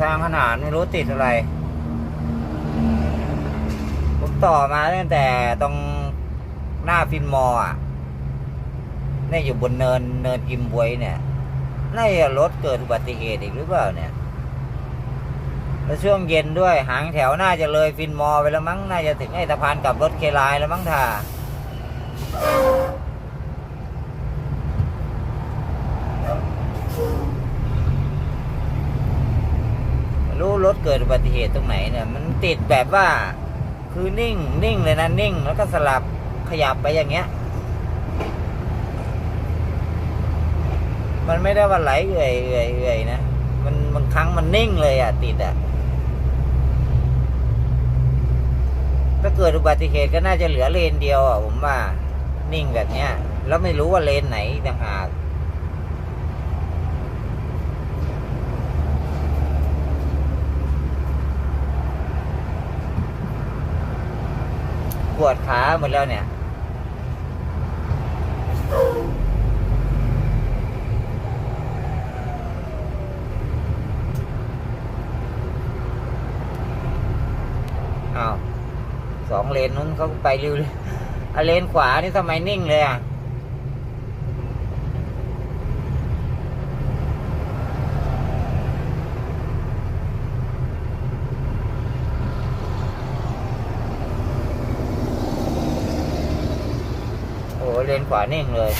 ทางขนานไม่รู้ติดอะไร ผมต่อมาตั้งแต่ตรงหน้าฟินมออะนี่ยอยู่บนเนินเนินกิมบวยเนี่ยน่าจะรถเกิดอุบัติเหตุอีกหรือเปล่าเนี่ย แล้วช่วงเย็นด้วยหางแถวน่าจะเลยฟินมอไปแล้วมั้ง น่าจะถึงไอ้สะพานกับรถเคลายแล้วมั้งท่าไม่ รถเกิดอุบัติเหตุตรงไหนเนี่ย มันติดแบบว่า คือนิ่งนิ่งเลยนะนิ่ง แล้วก็สลับขยับไปอย่างเงี้ย มันไม่ได้ว่าไหลเอื่อยเอื่อยเอื่อยนะมันบางครั้งมันนิ่งเลยอะ ติดอะถ้าเกิดอุบัติเหตุก็น่าจะเหลือเลนเดียวอะผมว่านิ่งแบบเนี้ย แล้วไม่รู้ว่าเลนไหนต่างหาก ปวดขาหมดแล้วเนี่ยอ้าวสองเลนนู้นเขาไปเร็วเลยเลนขวานี่ทำไมนิ่งเลยอะ โอ้เลนขวานิ่งเลย